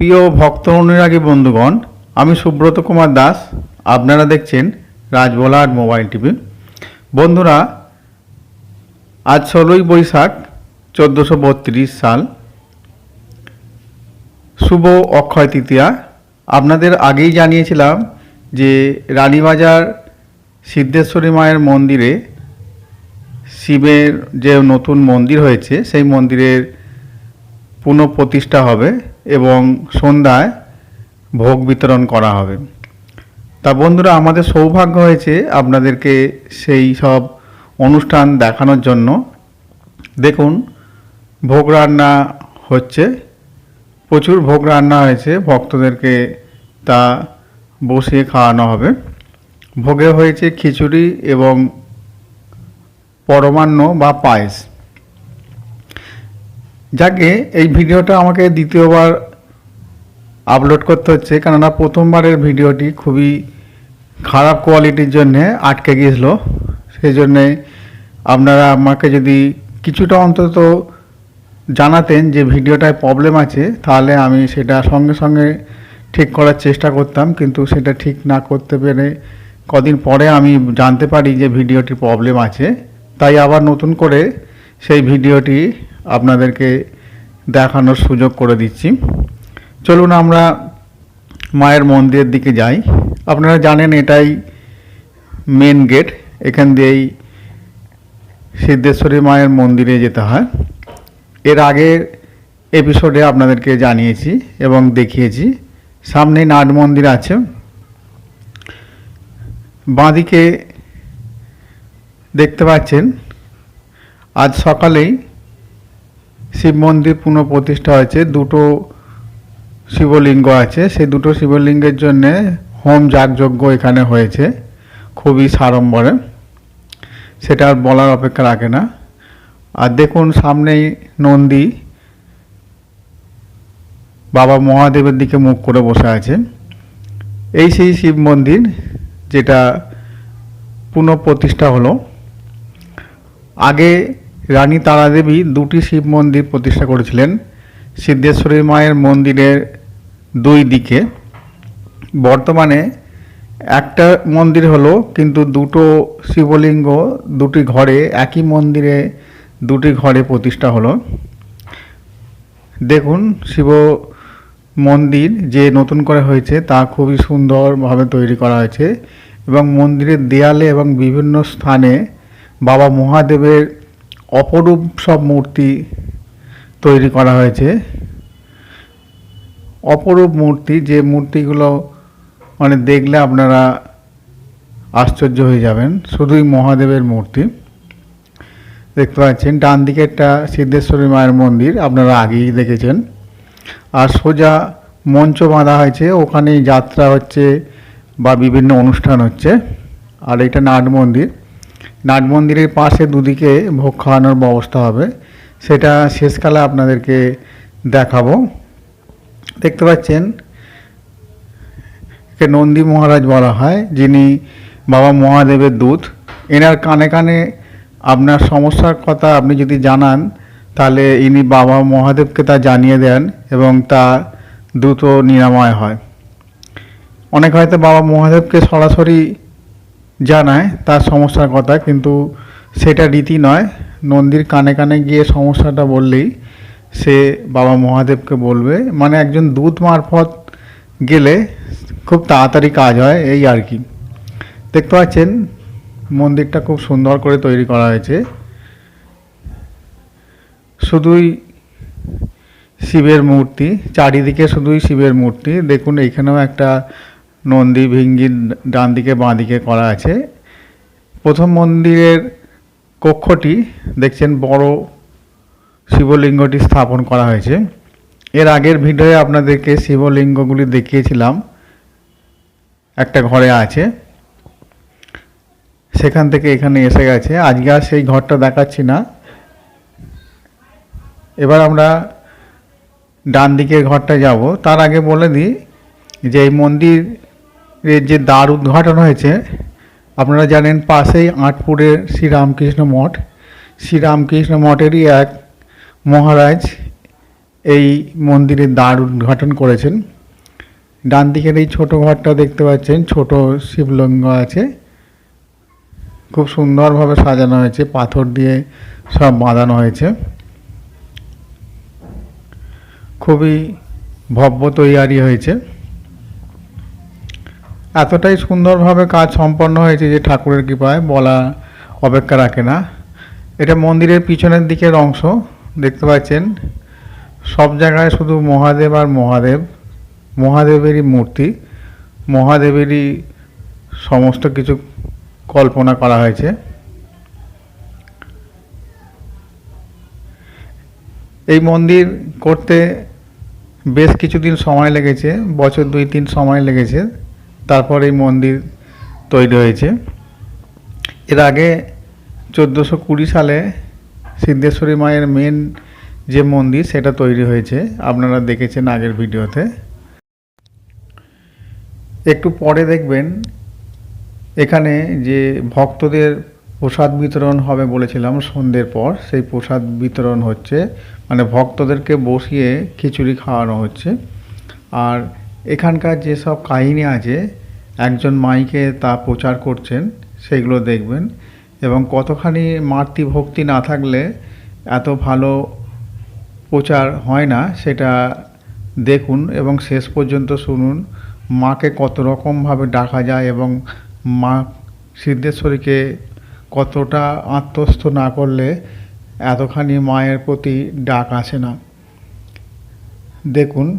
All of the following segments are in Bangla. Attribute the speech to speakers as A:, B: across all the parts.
A: প্রিয় ভক্ত অনুরাগী বন্ধুগণ, আমি সুব্রত কুমার দাস, আপনারা দেখছেন রাজবলার মোবাইল টিভি। বন্ধুরা, আজ ষোলোই বৈশাখ, চোদ্দোশো বত্রিশ সাল। শুভ অক্ষয় তৃতীয়া। আপনাদের আগেই জানিয়েছিলাম যে রানীবাজার সিদ্ধেশ্বরী মায়ের মন্দিরে শিবের যে নতুন মন্দির হয়েছে, সেই মন্দিরের পুনঃপ্রতিষ্ঠা হবে। এবং সন্ধ্যায় ভোগ বিতরণ করা হবে। তা বন্ধুরা, আমাদের সৌভাগ্য হয়েছে আপনাদেরকে সেই সব অনুষ্ঠান দেখানোর জন্য। দেখুন, ভোগ রান্না হচ্ছে, প্রচুর ভোগ রান্না হয়েছে, ভক্তদেরকে তা বসিয়ে খাওয়ানো হবে। ভোগে হয়েছে খিচুড়ি এবং পরমান্ন বা পায়েস। যাকে এই ভিডিওটা আমাকে দ্বিতীয়বার আপলোড করতে হচ্ছে, কেননা প্রথমবারের ভিডিওটি খুবই খারাপ কোয়ালিটির জন্যে আটকে গিয়েছিল। সেই জন্যে আপনারা আমাকে যদি কিছুটা অন্তত জানাতেন যে ভিডিওটায় প্রবলেম আছে, তাহলে আমি সেটা সঙ্গে সঙ্গে ঠিক করার চেষ্টা করতাম, কিন্তু সেটা ঠিক না করতে পেরে কদিন পরে আমি জানতে পারি যে ভিডিওটির প্রবলেম আছে। তাই আবার নতুন করে সেই ভিডিওটি আপনাদেরকে দেখানোর সুযোগ করে দিচ্ছি। চলুন আমরা মায়ের মন্দিরের দিকে যাই। আপনারা জানেন এটাই মেন গেট এখান দিয়েই সিদ্ধেশ্বরী মায়ের মন্দিরে যেতে হয়। এর আগের এপিসোডে আপনাদেরকে জানিয়েছি এবং দেখিয়েছি। সামনে নাট মন্দির আছে। বাঁদিকে দেখতে পাচ্ছেন, আজ সকালেই শিব মন্দির পুনঃপ্রতিষ্ঠা হয়েছে, দুটো শিবলিঙ্গ আছে। সেই দুটো শিবলিঙ্গের জন্যে হোম যাগযজ্ঞ এখানে হয়েছে, খুবই সাড়ম্বরে। সেটা আর বলার অপেক্ষা রাখে না। আর দেখুন সামনেই নন্দী বাবা মহাদেবের দিকে মুখ করে বসে আছে। এই সেই শিব মন্দির যেটা পুনঃপ্রতিষ্ঠা হলো। আগে রানী তারাদেবী দুটি শিব মন্দির প্রতিষ্ঠা করেছিলেন। সিদ্ধেশ্বরী মায়ের মন্দিরের দুই দিকে। বর্তমানে একটা মন্দির হলো, কিন্তু দুটো শিবলিঙ্গ দুটি ঘরে, একই মন্দিরে দুটি ঘরে প্রতিষ্ঠা হলো। দেখুন শিব মন্দির যে নতুন করে হয়েছে, তা খুবই সুন্দরভাবে তৈরি করা হয়েছে এবং মন্দিরের দেয়ালে এবং বিভিন্ন স্থানে বাবা মহাদেবের অপরূপ সব মূর্তি তৈরি করা হয়েছে। অপরূপ মূর্তি, যে মূর্তিগুলো মানে দেখলে আপনারা আশ্চর্য হয়ে যাবেন। শুধুই মহাদেবের মূর্তি। দেখতে পাচ্ছেন ডান দিকে একটা সিদ্ধেশ্বরী মায়ের মন্দির, আপনারা আগেই দেখেছেন। আর সোজা মঞ্চ বাঁধা হয়েছে, ওখানেই যাত্রা হচ্ছে বা বিভিন্ন অনুষ্ঠান হচ্ছে। আর এটা নাট মন্দির। নাট মন্দিরের পাশে দুদিকে ভোগ খাওয়ানোর ব্যবস্থা হবে। সেটা শেষকালে আপনাদেরকে দেখাবো। দেখতে পাচ্ছেন, একে নন্দী মহারাজ বলা হয়, যিনি বাবা মহাদেবের দূত। এনার কানে কানে আপনার সমস্যার কথা আপনি যদি জানান, তাহলে ইনি বাবা মহাদেবকে তা জানিয়ে দেন এবং তা দ্রুত নিরাময় হয়। অনেক হয়তো বাবা মহাদেবকে সরাসরি জানায় তার সমস্যার কথা, কিন্তু সেটা রীতি নয়। নন্দীর কানে কানে গিয়ে সমস্যাটা বললেই সে বাবা মহাদেবকে বলবে। মানে একজন দূত মারফত গেলে খুব তাড়াতাড়ি কাজ হয়, এই আর কি। দেখতে পাচ্ছেন, মন্দিরটা খুব সুন্দর করে তৈরি করা হয়েছে। শুধুই শিবের মূর্তি, চারিদিকে শুধুই শিবের মূর্তি। দেখুন, এখানেও একটা নন্দী ভিঙ্গির ডান দিকে, বাঁ দিকে করা আছে। প্রথম মন্দিরের কক্ষটি দেখছেন বড় শিবলিঙ্গটি স্থাপন করা হয়েছে। এর আগের ভিডিওয়ে আপনাদেরকে শিবলিঙ্গগুলি দেখিয়েছিলাম। একটা ঘরে আছে। সেখান থেকে এখানে এসে গেছে। আজকে আর সেই ঘরটা দেখাচ্ছি না। এবার আমরা ডান দিকের ঘরটা যাব। তার আগে বলে দিই যে এই মন্দিরের যে দ্বার উদ্ঘাটন হয়েছে, আপনারা জানেন পাশেই আটপুরের শ্রীরামকৃষ্ণ মঠ। শ্রীরামকৃষ্ণ মঠেরই এক মহারাজ এই মন্দিরের দ্বার উদ্ঘাটন করেছেন। ডান দিকের এই ছোটো ঘরটা দেখতে পাচ্ছেন, ছোট শিবলিঙ্গ আছে। খুব সুন্দরভাবে সাজানো হয়েছে, পাথর দিয়ে সব বাঁধানো হয়েছে। খুবই ভব্য তৈয়ারি হয়েছে। এতটাই সুন্দরভাবে কাজ সম্পন্ন হয়েছে যে ঠাকুরের কৃপায় বলা অপেক্ষা রাখে না। এটা মন্দিরের পিছনের দিকের অংশ, দেখতে পাচ্ছেন? সব জায়গায় শুধু মহাদেব আর মহাদেব, মহাদেবেরই মূর্তি, মহাদেবেরই সমস্ত কিছু কল্পনা করা হয়েছে। এই মন্দির করতে বেশ কিছুদিন সময় লেগেছে, বছর দুই তিন সময় লেগেছে। তারপর এই মন্দির তৈরি হয়েছে। এর আগে চোদ্দোশো কুড়ি সালে সিদ্ধেশ্বরী মায়ের মেন যে মন্দির, সেটা তৈরি হয়েছে। আপনারা দেখেছেন আগের ভিডিওতে। একটু পরে দেখবেন, এখানে যে ভক্তদের প্রসাদ বিতরণ হবে বলেছিলাম সন্ধ্যের পর, সেই প্রসাদ বিতরণ হচ্ছে। মানে ভক্তদেরকে বসিয়ে খিচুড়ি খাওয়ানো হচ্ছে। আর এখানকার যেসব কাহিনী আছে, একজন মাইকে তা প্রচার করছেন, সেগুলো দেখবেন। এবং কতখানি মাতৃভক্তি না থাকলে এত ভালো প্রচার হয় না, সেটা দেখুন এবং শেষ পর্যন্ত শুনুন, মাকে কত রকমভাবে ডাকা যায় এবং মা সিদ্ধেশ্বরীকে কতটা আত্মস্থ না করলে এতখানি মায়ের প্রতি ডাক আসে না। দেখুন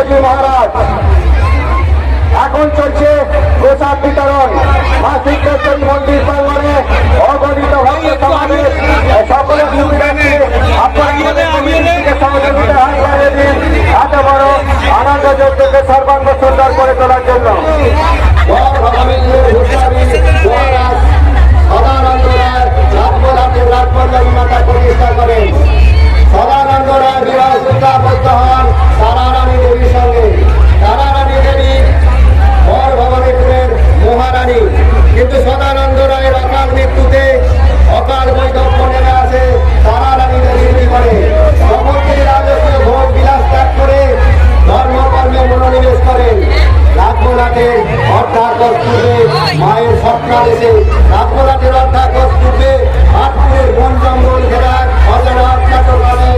B: পুরুষানন্দজি মহারাজ। এখন চলছে প্রসাদ বিতরণ। মা সিদ্ধেশ্বরী মন্দির প্রাঙ্গণে অগণিত ভক্ত সমাবেশ। সকলে এত বড় আনন্দ যোগ্যকে সর্বাঙ্গ সুন্দর করে তোলার জন্য। সদানন্দ রায় রাজপদার্থের রাজপল্লবী মাতা প্রতিষ্ঠা করেন। স্বপ্নাদেশে রাজমোলাটের অর্ধাকর পূর্বে আটপুরের বন জঙ্গল ঘেরা অজানা অজ্ঞাতকালে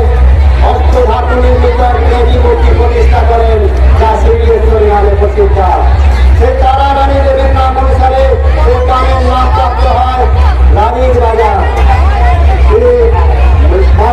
B: অস্ত্র ধাতু নির্মিত এক দেবী প্রতিষ্ঠা করেন যা শ্রীলেশ্বরী নামে প্রসিদ্ধ। সেই তারা রানী দেবীর নাম অনুসারে সেই গ্রামের নাম প্রাপ্ত হয় রানীর রাজা তিনি মা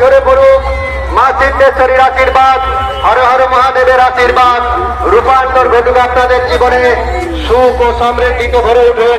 B: ঝরে পড়ুক। মা সিদ্ধেশ্বরীর আশীর্বাদ, হর হর মহাদেবের আশীর্বাদ। রূপান্তর ঘটুক আপনাদের জীবনে। সুখ ও সমৃদ্ধিতে ভরে উঠুক।